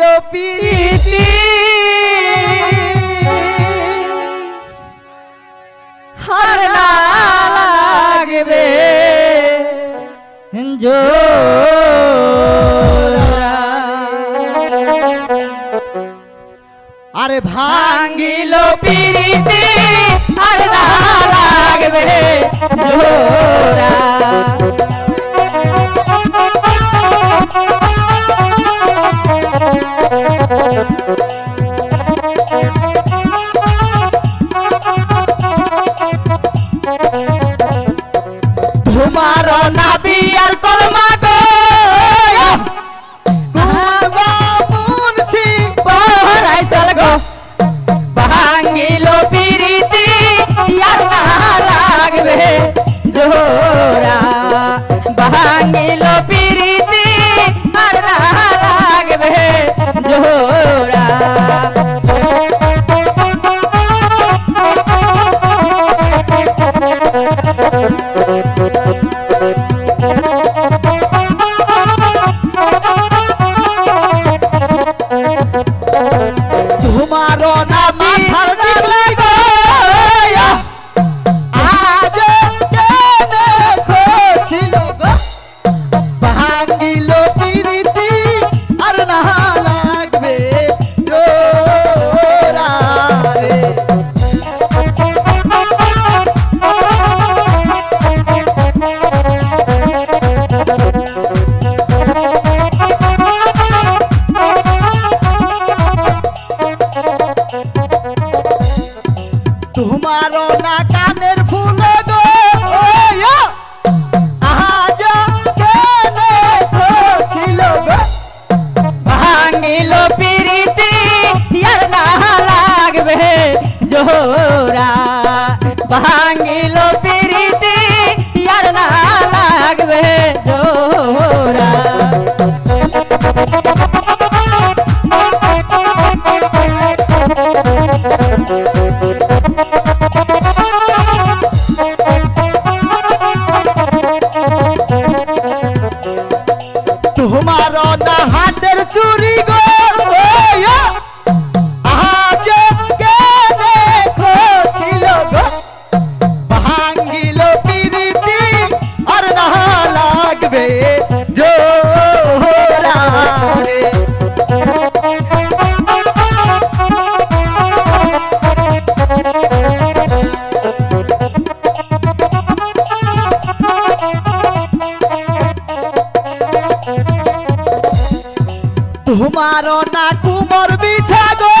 হলো পিরিতি। হার লাগবে। জো আরে ভাঙ্গিল পিরিতি হার লাগবে। জো আমার নাবি আর কলমা গো। ভাঙিল পিরিতি আর না লাগবে জোর হলো পিরিতি আর না লাগবে জোরা ভাঙিল ঘুমারো না কুমর বিছাগো।